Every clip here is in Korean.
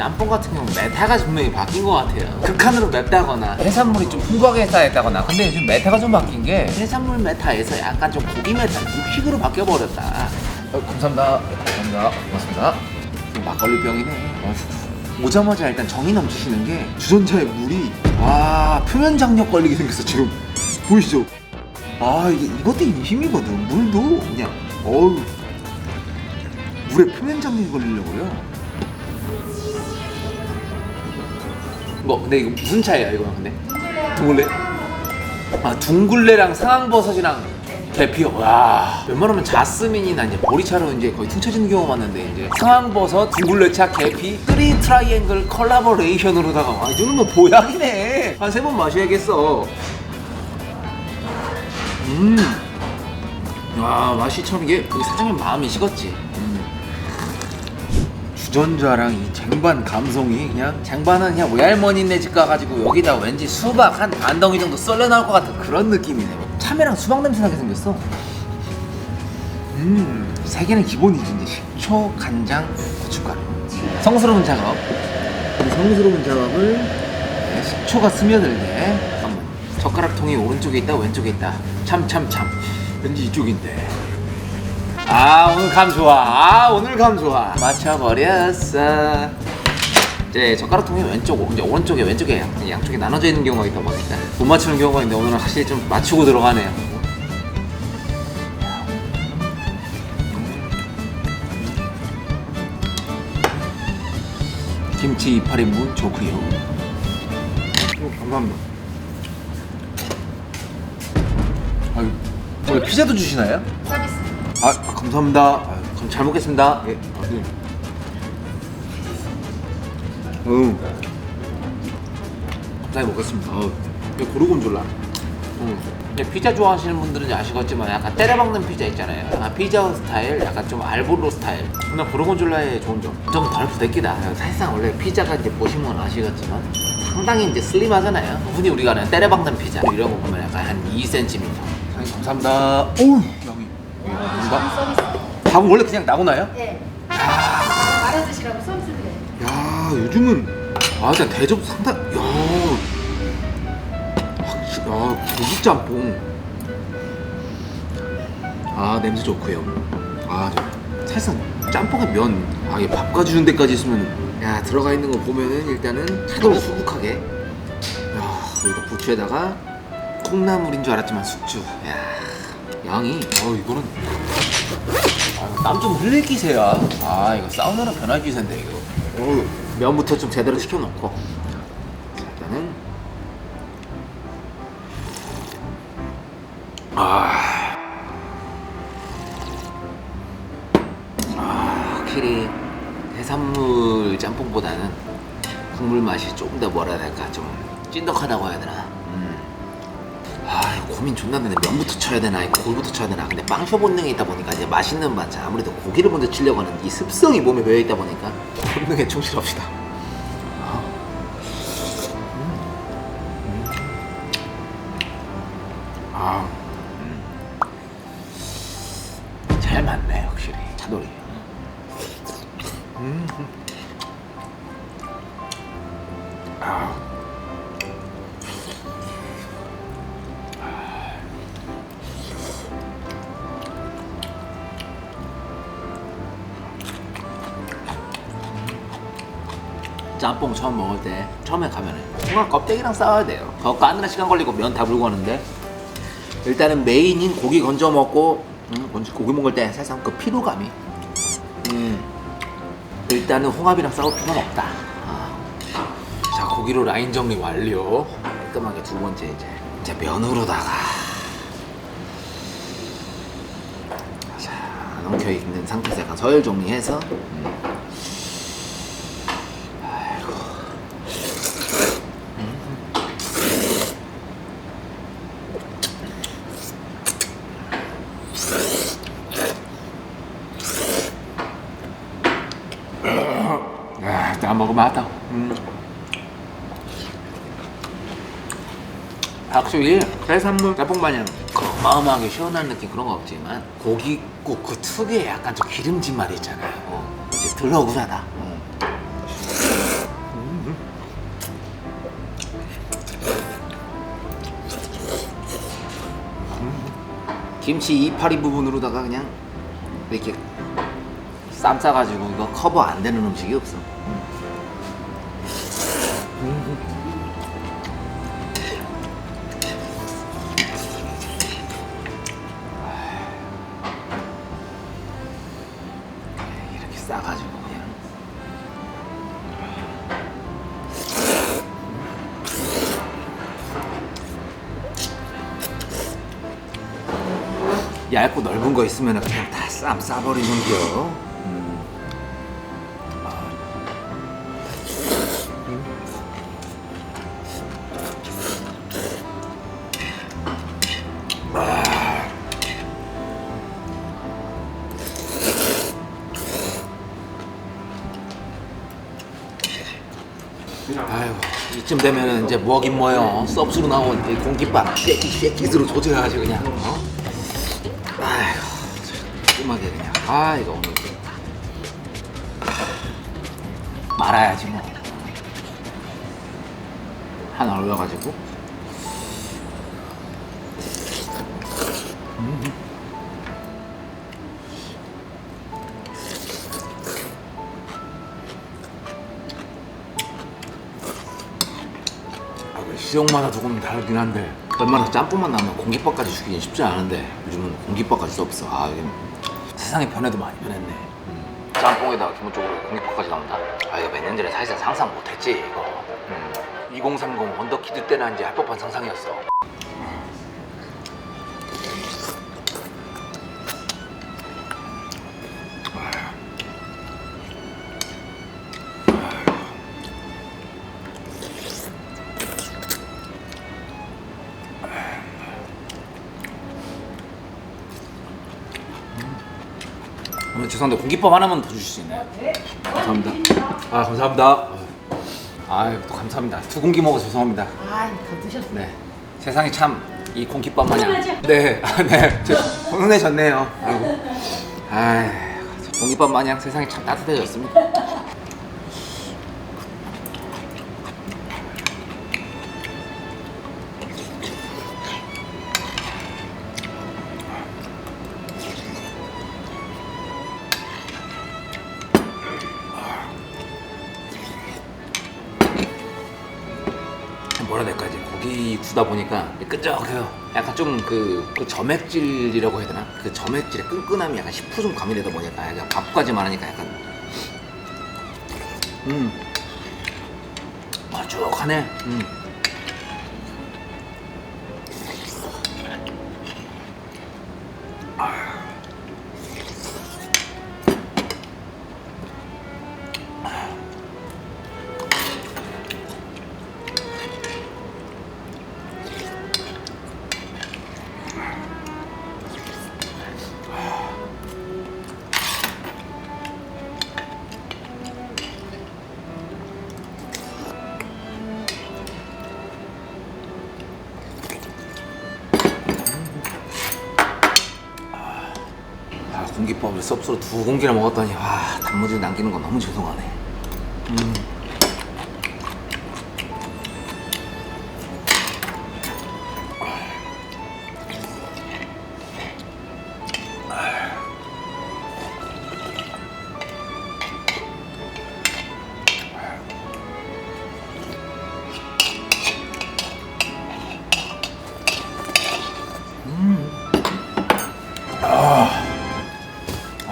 짬뽕 같은 경우 메타가 분명히 바뀐 것 같아요. 극한으로 맵다거나 해산물이 좀 풍부하게 쌓였다거나 근데 요즘 메타가 좀 바뀐 게 해산물 메타에서 약간 좀 고기 메타, 육식으로 바뀌어 버렸다. 어, 감사합니다. 감사합니다. 고맙습니다. 막걸리 병이네. 어휴. 오자마자 일단 정이 넘치시는 게 주전자에 물이 와 표면 장력 걸리게 생겼어 지금 보이시죠? 아 이게 이것도 힘이거든 물도 그냥 어우 물에 표면 장력이 걸리려고 그래요 뭐 근데 이거 무슨 차이야 이거 근데? 둥글레 아 둥글레랑 상황버섯이랑 계피요 와 웬만하면 자스민이나 이제 보리차로 이제 거의 퉁쳐지는 경우가 많은데 이제 상황버섯 둥글레차 계피 쓰리 트라이앵글 컬라보레이션으로다가 와, 이 정도면 보약이네 한 세 번 마셔야겠어 음. 와 맛이 참 이게 그 사장님 마음이 식었지. 음. 주전자랑 이 쟁반 감성이 그냥 쟁반은 그냥 외할머니네 집 가가지고 여기다 왠지 수박 한 반 덩이 정도 썰려 나올 것 같은 그런 느낌이네. 참외랑 수박 냄새 나게 생겼어. 음, 세 개는 기본이지 이제 식초, 간장, 고춧가루. 성스러운 작업. 이 성스러운 작업을 네, 식초가 스며들게 한번. 젓가락 통이 오른쪽에 있다 왼쪽에 있다. 참 참 참. 왠지 이쪽인데. 아 오늘 감 좋아. 아 오늘 감 좋아. 맞춰버렸어. 이제 젓가락 통이 왼쪽, 이제 오른쪽에 왼쪽에 양쪽에 나눠져 있는 경우가 있다 보니까 못 맞추는 경우가 있는데 오늘은 확실히 좀 맞추고 들어가네요. 김치 2팔인분 좋고요. 어, 감사합니다. 아유, 오늘 피자도 주시나요? 아, 감사합니다. 아, 그럼 잘 먹겠습니다. 예. 아, 네. 응. 감사히 먹겠습니다. 어, 이거 고르곤졸라. 응. 이제 피자 좋아하시는 분들은 아시겠지만 약간 때려박는 피자 있잖아요. 약간 피자 스타일, 약간 좀 알보로 스타일. 근데 고르곤졸라의 좋은 점, 좀 덜 부대끼다. 사실상 원래 피자가 이제 보시면 아시겠지만 상당히 이제 슬림하잖아요. 흔히 우리가 아는 때려박는 피자 이런 거 보면 약간 한 2cm. 사장님 감사합니다. 오, 뭔가? 서비스. 밥은 원래 그냥 나오나요? 네. 말아 드시라고 서비스 드려요. 야 요즘은 아 진짜 대접 상당 야 확실히 아 고기 짬뽕 아 냄새 좋고요 아 저, 사실상 짬뽕에 면 아예 밥과 주는 데까지 있으면 야 들어가 있는 거 보면은 일단은 차돌 수북하게 야 여기다 부추에다가 콩나물인 줄 알았지만 숙주 야 양이 어 이거는 아, 땀좀 흘릴 기세야. 아, 이거 사우나로 변할 기세인데, 이거. 면부터 좀 제대로 시켜놓고. 자, 일단은. 아. 아, 확실히 해산물 짬뽕보다는 국물 맛이 조금 더 뭐라 해야 될까, 좀 찐득하다고 해야 되나. 음. 아 고민 존나 되네. 면부터 쳐야 되나 고기부터 쳐야 되나. 근데 빵쇼 본능이 있다 보니까 이제 맛있는 반찬 아무래도 고기를 먼저 치려고 하는 이 습성이 몸에 배어 있다 보니까 본능에 충실합시다. 아. 짬뽕 처음 먹을 때 처음에 가면은 홍합 껍데기랑 싸워야 돼요. 더 까느라 시간 걸리고 면 다 불고 하는데 일단은 메인인 고기 건져 먹고 음, 고기 먹을 때 세상 그 피로감이 음, 일단은 홍합이랑 싸울 필요는 없다. 아. 자 고기로 라인 정리 완료. 깔끔하게 두 번째 이제 이제 면으로다가 자 엉켜 있는 상태에서 약간 서열 정리해서 음. 먹으면 하다. 음. 확실히 해산물 짬뽕 마냥 어마어마하게 시원한 느낌 그런 거 없지만 고기국 그 특유의 약간 좀 기름진 맛 있잖아요. 어, 이제 졸라 억울하다. 김치 이파리 부분으로다가 그냥 이렇게 쌈 싸가지고 이거 커버 안 되는 음식이 없어. 얇고 넓은 거 있으면 그냥 다 쌈 싸버리는 겨. 음. 이쯤 되면은 이제 뭐긴 뭐요 섭수로 나온 이 공깃밥 쉐끼 쉐끼스로 조져야지 그냥 어? 끔하게 그냥 아 이거 오늘 말아야지 뭐. 하나 올려가지고. 아, 그 시정마다 조금 다르긴 한데 얼마나 짬뽕만 나면 공깃밥까지 주기는 쉽지 않은데 요즘은 공깃밥까지 수 없어. 아 이게 세상이 변해도 많이 변했네 음. 짬뽕에다가 기본적으로 공깃밥까지 나온다 아 이거 몇 년 전에 사실상 상상 못했지 이거 음. 2030 원더키드 때나 이제 할 법한 상상이었어 죄송한데 공깃밥 하나만 더 주실 수 있나요? 네. 감사합니다 아 감사합니다 아유 또 감사합니다 두 공기 먹어 서 죄송합니다 아, 더 드셨네. 네. 세상이 참 이 공깃밥 마냥. 네. 아, 네. 저 훈훈해졌네요. 아이고. 아이, 공깃밥 마냥 세상이 참 따뜻해졌습니다. 구다 보니까 끈적해요. 약간 좀그 점액질이라고 해야 되나? 그 점액질의 끈끈함이 약간 10%좀 가미되다 보니까 약간 밥까지만 하니까 약간 음 맛쭉하네. 음. 섭수로 두 공기나 먹었더니 와 단무지 남기는 건 너무 죄송하네. 음.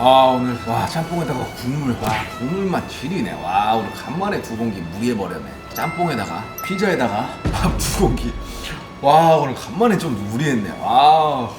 아 오늘 와 짬뽕에다가 국물 와 국물만 질이네. 와 오늘 간만에 두 공기 무리해버렸네. 짬뽕에다가 피자에다가 밥 두 공기. 와 오늘 간만에 좀 무리했네. 와